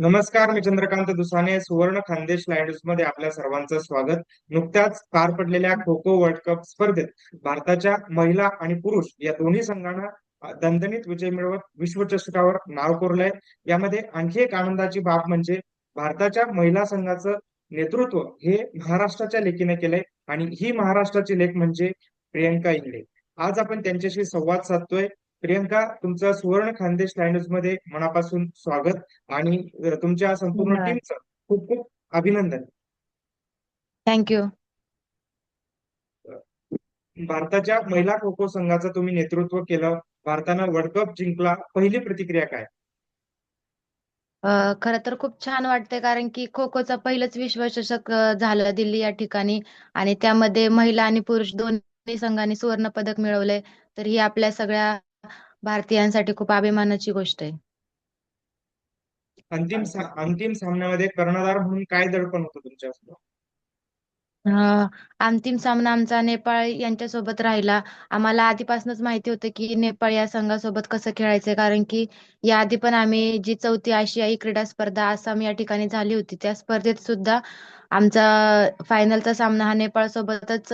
नमस्कार मी चंद्रकांत दुसाने सुवर्ण खानदेश लाईव्हमध्ये आपल्या सर्वांचं स्वागत. नुकत्याच पार पडलेल्या खो खो वर्ल्ड कप स्पर्धेत भारताच्या महिला आणि पुरुष या दोन्ही संघांना दणदणीत विजय मिळवत विश्वचषकावर नाव कोरलंय. यामध्ये आणखी एक आनंदाची बाब म्हणजे भारताच्या महिला संघाचं नेतृत्व हे महाराष्ट्राच्या लेकीने केलंय आणि ही महाराष्ट्राची लेख म्हणजे प्रियंका इंगळे. आज आपण त्यांच्याशी संवाद साधतोय. प्रियंका तुमचं सुवर्ण खानदेश न्यूजमध्ये मनापासून स्वागत आणि तुमच्या संपूर्ण टीमचं खूप खूप अभिनंदन. थँक्यू भारताच्या महिला खो खो संघाचं तुम्ही नेतृत्व केलं. भारतानं वर्ल्ड कप जिंकला. पहिली प्रतिक्रिया काय? खरं तर खूप छान वाटतंय कारण की खो खोचं पहिलंच विश्वचषक झालं दिल्ली या ठिकाणी. आणि त्यामध्ये महिला आणि पुरुष दोन्ही संघांनी सुवर्ण पदक मिळवलंय. तर ही आपल्या सगळ्या भारतीयांसाठी खूप अभिमानाची गोष्ट आहे. अंतिम सा अंतिम सामन्यामध्ये कर्णधार म्हणून काय दडपण होतं तुमच्या अ, अंतिम सामना आमचा नेपाळ यांच्यासोबत राहिला. आम्हाला आधीपासूनच माहिती होतं की नेपाळ या संघासोबत कसं खेळायचंय कारण की याआधी पण आम्ही जी चौथी आशियाई क्रीडा स्पर्धा आसाम या ठिकाणी झाली होती त्या स्पर्धेत सुद्धा आमचा फायनलचा सामना हा नेपाळ सोबतच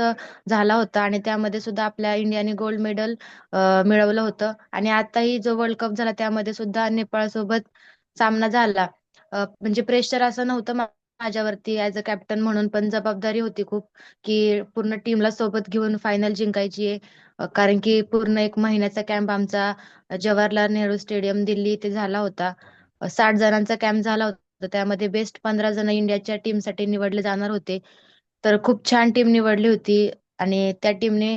झाला होता आणि त्यामध्ये सुद्धा आपल्या इंडियाने गोल्ड मेडल मिळवलं होतं. आणि आताही जो वर्ल्ड कप झाला त्यामध्ये सुद्धा नेपाळ सोबत सामना झाला. अ, म्हणजे प्रेशर असं नव्हतं माझ्यावरती ऍज अ कॅप्टन म्हणून पण जबाबदारी होती खूप की पूर्ण टीमला सोबत घेऊन फायनल जिंकायची. आहे कारण की पूर्ण एक महिन्याचा कॅम्प आमचा जवाहरलाल नेहरू स्टेडियम दिल्ली इथे झाला होता. साठ जणांचा कॅम्प झाला होता. त्यामध्ये बेस्ट पंधरा जण इंडियाच्या टीमसाठी निवडले जाणार होते. तर खूप छान टीम निवडली होती आणि त्या टीमने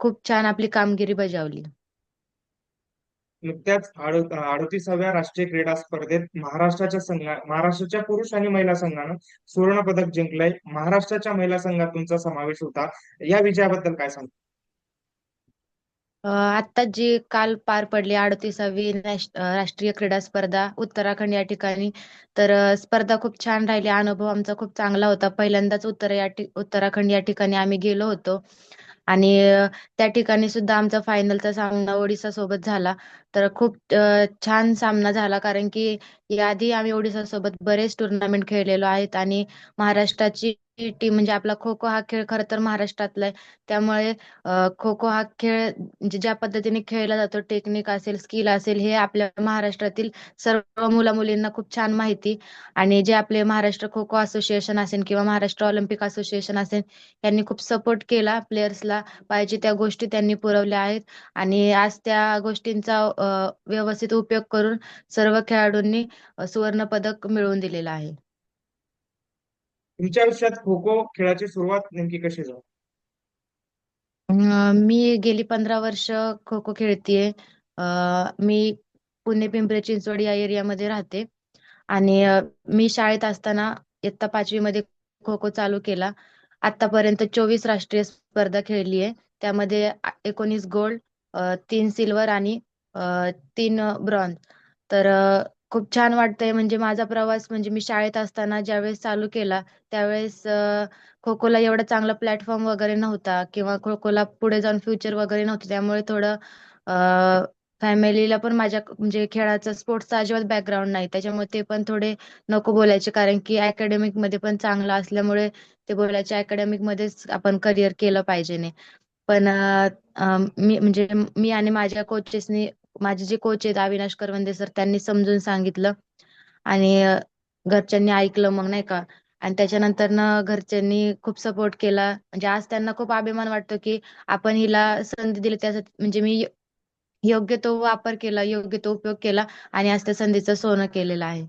खूप छान आपली कामगिरी बजावली. नुकत्याच अडतीसाव्या राष्ट्रीय क्रीडा स्पर्धेत महाराष्ट्राच्या संघा महाराष्ट्राच्या पुरुष आणि महिला संघानं सुवर्ण पदक जिंकलंय. महाराष्ट्राच्या महिला संघात तुमचा समावेश होता. या विजयाबद्दल काय सांगता? आता जी काल पार पडली अडतीसावी राष्ट्रीय क्रीडा स्पर्धा उत्तराखंड या ठिकाणी तर स्पर्धा खूप छान राहिली. अनुभव आमचा खूप चांगला होता. पहिल्यांदाच उत्तर या उत्तराखंड या ठिकाणी आम्ही गेलो होतो. आणि त्या ठिकाणी सुद्धा आमचा फायनलचा सामना ओडिसा सोबत झाला. तर खूप छान सामना झाला. कारण की याआधी आम्ही ओडिसा सोबत बरेच टुर्नामेंट खेळलेलो आहेत. आणि महाराष्ट्राची टीम म्हणजे आपला खो खो हा खेळ खरं तर महाराष्ट्रातला आहे. त्यामुळे खो खो हा खेळ म्हणजे ज्या पद्धतीने खेळला जातो टेक्निक असेल स्किल असेल हे आपल्या महाराष्ट्रातील सर्व मुला मुलींना खूप छान माहिती. आणि जे आपले महाराष्ट्र खो खो असोसिएशन असेल किंवा महाराष्ट्र ऑलिम्पिक असोसिएशन असेल यांनी खूप सपोर्ट केला प्लेयर्सला पाहिजे त्या गोष्टी त्यांनी पुरवल्या आहेत. आणि आज त्या गोष्टींचा व्यवस्थित उपयोग करून सर्व खेळाडूंनी सुवर्ण पदक मिळवून दिलेलं आहे. तुमच्या आयुष्यात खो खो खेळाची सुरुवात नेमकी कशी झाली? अं, मी गेली पंधरा वर्ष खो खो खेळतीये. अं, मी पुणे पिंपरी चिंचवड या एरियामध्ये राहते. आणि अं, मी शाळेत असताना इयत्ता पाचवी मध्ये खो खो चालू केला. आतापर्यंत चोवीस राष्ट्रीय स्पर्धा खेळली आहे त्यामध्ये आ- एकोणीस गोल्ड तीन सिल्वर आणि अं, तीन ब्रॉन्झ. तर अं, खूप छान वाटतंय. म्हणजे माझा प्रवास म्हणजे मी शाळेत असताना ज्यावेळेस चालू केला त्यावेळेस खो खोला एवढा चांगला प्लॅटफॉर्म वगैरे नव्हता किंवा खो खोला पुढे जाऊन फ्युचर वगैरे नव्हतं. त्यामुळे थोडं फॅमिलीला पण माझ्या म्हणजे खेळाचं स्पोर्ट्सचा अजिबात बॅकग्राऊंड नाही. त्याच्यामुळे ते पण थोडे नको बोलायचे. कारण की अकॅडमिकमध्ये पण चांगलं असल्यामुळे ते बोलायचे अकॅडमिक मध्येच आपण करिअर केलं पाहिजे पण अ, अ, मी म्हणजे मी आणि माझ्या कोचेसनी माझे जे कोच आहेत अविनाश करवंदे सर त्यांनी समजून सांगितलं. आणि घरच्यांनी ऐकलं मग नाही का? आणि त्याच्यानंतर ना घरच्यांनी खूप सपोर्ट केला. म्हणजे आज त्यांना खूप अभिमान वाटतो की आपण हिला संधी दिली त्यासाठी म्हणजे मी योग्य तो वापर केला योग्य तो उपयोग केला आणि आज त्या संधीचं सोनं केलेलं आहे.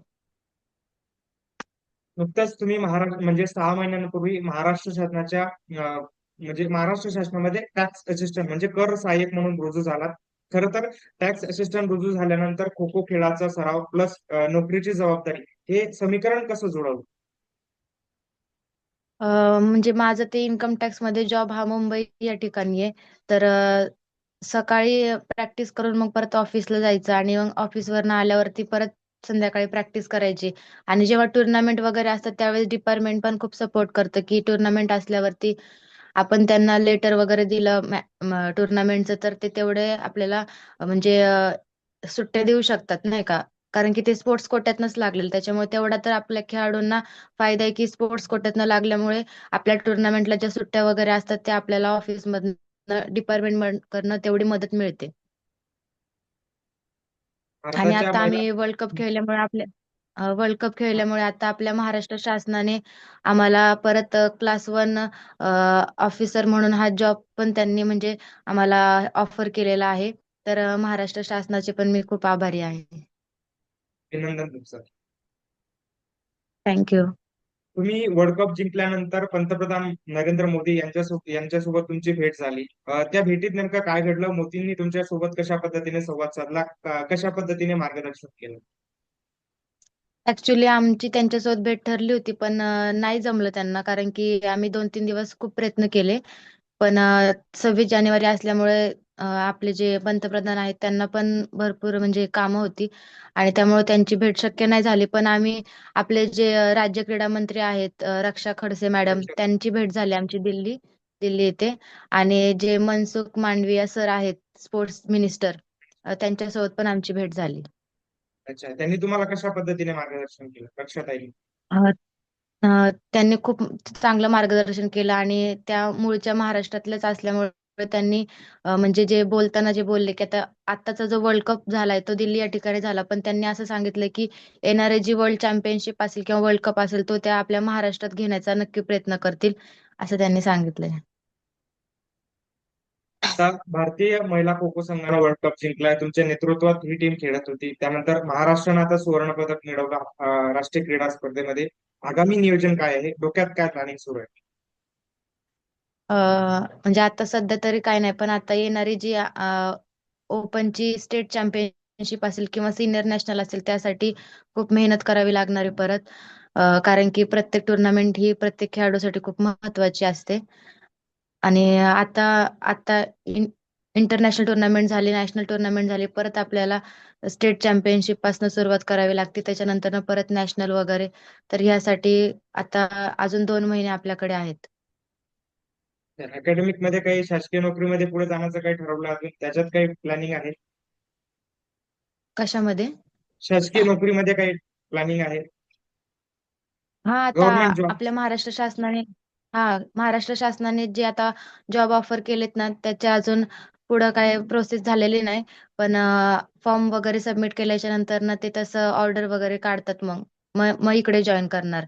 नुकताच तुम्ही महाराष्ट्र म्हणजे सहा महिन्यांपूर्वी महाराष्ट्र शासनाच्या म्हणजे महाराष्ट्र शासनामध्ये टॅक्स असिस्टंट म्हणजे कर सहाय्यक म्हणून रुजू झालात. खर तर टॅक्स असिस्टंट रुजू झाल्यानंतर खो खो खेळाचा सराव प्लस नोकरीची जबाबदारी हे समीकरण कसं जुळवलं? म्हणजे माझं ते इन्कम टॅक्समध्ये जॉब हा मुंबई या ठिकाणी आहे. तर अ, सकाळी प्रॅक्टिस करून मग परत ऑफिसला जायचं आणि मग ऑफिसवरनं आल्यावरती परत संध्याकाळी प्रॅक्टिस करायची. आणि जेव्हा टुर्नामेंट वगैरे असतात त्यावेळेस डिपार्टमेंट पण खूप सपोर्ट करतं की टुर्नामेंट असल्यावरती आपण त्यांना लेटर वगैरे दिलं टुर्नामेंटचं तर ते तेवढे आपल्याला म्हणजे सुट्ट्या देऊ शकतात नाही का? कारण की ते स्पोर्ट्स कोट्यातनच लागलेलं. त्याच्यामुळे तेवढा तर आपल्या खेळाडूंना फायदा आहे की स्पोर्ट्स कोट्यातनं लागल्यामुळे आपल्या टुर्नामेंटला ज्या सुट्ट्या वगैरे असतात त्या आपल्याला ऑफिसमधनं डिपार्टमेंट कडनं तेवढी मदत मिळते. आणि आता आम्ही वर्ल्ड कप खेळल्यामुळे आपल्या वर्ल्ड कप खेळल्यामुळे आता आपल्या महाराष्ट्र शासनाने आम्हाला परत क्लास वन ऑफिसर म्हणून हा जॉब पण त्यांनी म्हणजे आम्हाला ऑफर केलेला आहे. तर अ, महाराष्ट्र शासनाचे पण मी खूप आभारी आहे. अभिनंदन तुमचं. थँक्यू तुम्ही वर्ल्ड कप जिंकल्यानंतर पंतप्रधान नरेंद्र मोदी यांच्यासोबत यांच्यासोबत तुमची भेट झाली. अ, त्या भेटीत नेमकं काय घडलं? मोदींनी तुमच्यासोबत कशा पद्धतीने संवाद साधला? क- कशा पद्धतीने मार्गदर्शन केलं? ऍक्च्युली आमची त्यांच्यासोबत भेट ठरली होती पण अ, नाही जमलं त्यांना कारण की आम्ही दोन तीन दिवस खूप प्रयत्न केले. पण सव्वीस जानेवारी असल्यामुळे अ, आपले जे पंतप्रधान आहेत त्यांना पण भरपूर म्हणजे कामं होती. आणि त्यामुळे त्यांची भेट शक्य नाही झाली. पण आम्ही आपले जे अ, राज्य क्रीडा मंत्री आहेत अ, रक्षा खडसे मॅडम अच्छा. त्यांची भेट झाली आमची दिल्ली दिल्ली येथे. आणि जे मनसुख मांडविया सर आहेत स्पोर्ट्स मिनिस्टर त्यांच्यासोबत पण आमची भेट झाली. अच्छा त्यांनी तुम्हाला कशा पद्धतीने मार्गदर्शन केलं? लक्षात येईल अ, त्यांनी खूप चांगलं मार्गदर्शन केलं आणि त्या मूळच्या महाराष्ट्रातल्याच असल्यामुळे त्यांनी अ, म्हणजे जे बोलताना जे बोलले की आता आत्ताचा जो वर्ल्ड कप झालाय तो दिल्ली या ठिकाणी झाला. पण त्यांनी असं सांगितलं की येणारे जी वर्ल्ड चॅम्पियनशिप असेल किंवा वर्ल्ड कप असेल तो त्या आपल्या महाराष्ट्रात घेण्याचा नक्की प्रयत्न करतील असं त्यांनी सांगितलंय. असा भारतीय महिला खो खो संघानं वर्ल्ड कप जिंकलाय. तुमच्या नेतृत्वात ही टीम खेळत होती. त्यानंतर महाराष्ट्रानं आता सुवर्ण पदक मिळवलं राष्ट्रीय क्रीडा स्पर्धेमध्ये. आगामी नियोजन काय आहे? डोक्यात काय प्लॅनिंग सुरू आहे? म्हणजे आता सध्या तरी काय नाही पण आता येणारी जी ओपनची स्टेट चॅम्पियनशिप असेल किंवा सिनियर नॅशनल असेल त्यासाठी खूप मेहनत करावी लागणार आहे परत. कारण की प्रत्येक टुर्नामेंट ही प्रत्येक खेळाडूसाठी खूप महत्वाची असते. आणि आता आता इंटरनॅशनल टुर्नामेंट झाली नॅशनल टुर्नामेंट झाली परत आपल्याला स्टेट चॅम्पियनशिपपासून सुरुवात करावी लागते. त्याच्यानंतर परत नॅशनल वगैरे. तर ह्यासाठी आता अजून दोन महिने आपल्याकडे आहेत. अकॅडमिकमध्ये काही शासकीय नोकरीमध्ये पुढे जाण्याचं काही ठरवलं अजून त्याच्यात काही प्लॅनिंग आहे? कशामध्ये? शासकीय नोकरीमध्ये काही प्लॅनिंग आहे? हा आता आपल्या महाराष्ट्र शासनाने हा महाराष्ट्र शासनाने जे आता जॉब ऑफर केलेत ना त्याचे अजून पुढं काय प्रोसेस झालेली नाही. पण फॉर्म वगैरे सबमिट केल्याच्यानंतर ना ते तसं ऑर्डर वगैरे काढतात मग. मग मग इकडे जॉईन करणार.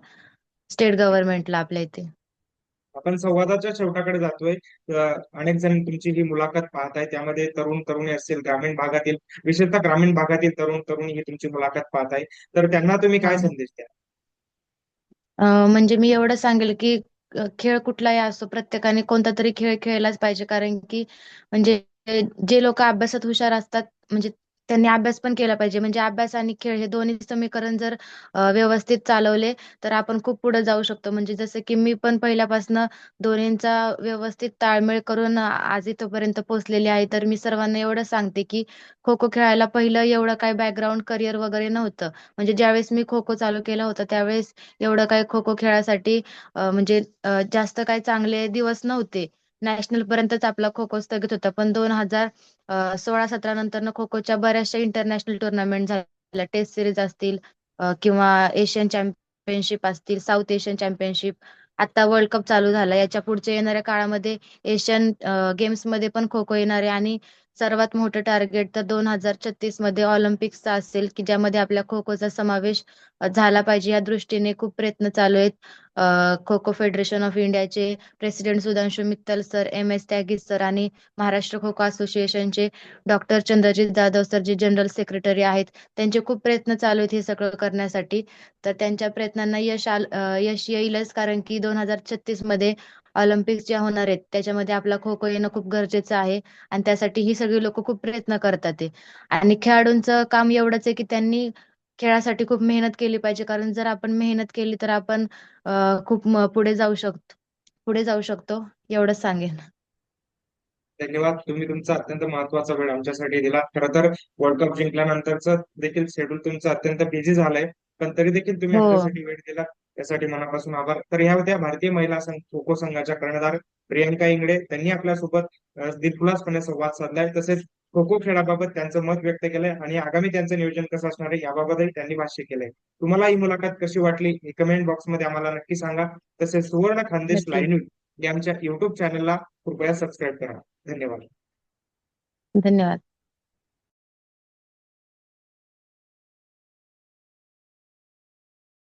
स्टेट गव्हर्नमेंटला आपल्या इथे. आपण संवादाच्या शेवटाकडे जातोय. अं, अनेक जण तुमची ही मुलाखत पाहताय. त्यामध्ये तरुण तरुणी असतील ग्रामीण भागातील विशेषतः ग्रामीण भागातील तरुण तरुणी ही तुमची मुलाखत पाहताय. तर त्यांना तुम्ही काय हा. संदेश द्या अ, म्हणजे मी एवढं सांगेल की खेळ कुठलाही असो प्रत्येकाने कोणता तरी खेळ खेळलाच पाहिजे. कारण की म्हणजे जे लोक अभ्यासात हुशार असतात म्हणजे त्यांनी अभ्यास पण केला पाहिजे. म्हणजे अभ्यास आणि खेळ हे दोन्ही समीकरण जर व्यवस्थित चालवले तर आपण खूप पुढे जाऊ शकतो. म्हणजे जसं की मी पण पहिल्यापासून दोन्हींचा व्यवस्थित ताळमेळ करून आज इथपर्यंत पोहोचलेली आहे. तर मी सर्वांना एवढं सांगते की खो खो खेळायला पहिलं एवढं काय बॅकग्राऊंड करिअर वगैरे नव्हतं. म्हणजे ज्यावेळेस मी खो खो चालू केला होता त्यावेळेस एवढं काय खो खो खेळासाठी म्हणजे जास्त काही चांगले दिवस नव्हते. नॅशनल पर्यंतच आपला खो खो स्थगित होता. पण दोन हजार सोळा सतरा नंतर खो खोच्या बऱ्याचशा इंटरनॅशनल टुर्नामेंट झाल्या. टेस्ट सिरीज असतील किंवा एशियन चॅम्पियनशिप असतील साऊथ एशियन चॅम्पियनशिप आता वर्ल्ड कप चालू झाला. याच्या पुढच्या येणाऱ्या काळामध्ये एशियन गेम्समध्ये पण खो खो येणार आहे. आणि सर्वात मोठं टार्गेट तर दोन हजार छत्तीसमध्ये ऑलिम्पिक्सचा असेल की ज्यामध्ये आपल्या खो खोचा समावेश झाला पाहिजे. या दृष्टीने खूप प्रयत्न चालू आहेत. खो खो फेडरेशन ऑफ इंडियाचे president Sudhanshu Mittal sir M S Tyagi sir आणि महाराष्ट्र खो खो असोसिएशनचे डॉक्टर चंद्रजित जाधव सर जे जनरल सेक्रेटरी आहेत त्यांचे खूप प्रयत्न चालू आहेत हे सगळं करण्यासाठी. तर त्यांच्या प्रयत्नांना यश आल यश येईलच कारण की दोन हजार छत्तीसमध्ये ऑलिम्पिक्स ज्या होणार आहेत त्याच्यामध्ये आपला खो खो येणं खूप गरजेचं आहे आणि त्यासाठी ही सगळी लोक खूप प्रयत्न करतात आणि खेळाडूंचं काम एवढंच आहे की त्यांनी खेळासाठी खूप मेहनत केली पाहिजे. कारण जर आपण मेहनत केली तर आपण खूप पुढे जाऊ शकतो पुढे जाऊ शकतो. एवढंच सांगेन. धन्यवाद. तुम्ही तुमचा अत्यंत महत्त्वाचा वेळ आमच्यासाठी दिला. खरं तर वर्ल्ड कप जिंकल्यानंतरच देखील शेड्यूल तुमचं अत्यंत बिझी झालंय. पण तरी देखील तुम्ही हो. आमच्यासाठी वेळ दिला. त्यासाठी मनापासून आभार. तर ह्या होत्या भारतीय महिला संघ खो खो संघाच्या कर्णधार प्रियंका इंगडे त्यांनी आपल्यासोबत दिलखुलासपणे संवाद साधलाय. तसेच खो खो खेळाबाबत त्यांचं मत व्यक्त केलंय आणि आगामी त्यांचं नियोजन कसं असणार आहे याबाबतही त्यांनी भाष्य केलंय. तुम्हाला ही मुलाखत कशी वाटली हे कमेंट बॉक्समध्ये आम्हाला नक्की सांगा. तसेच सुवर्ण खानदेश. लाईव्ह या आमच्या युट्यूब चॅनलला कृपया सबस्क्राईब करा. धन्यवाद. धन्यवाद.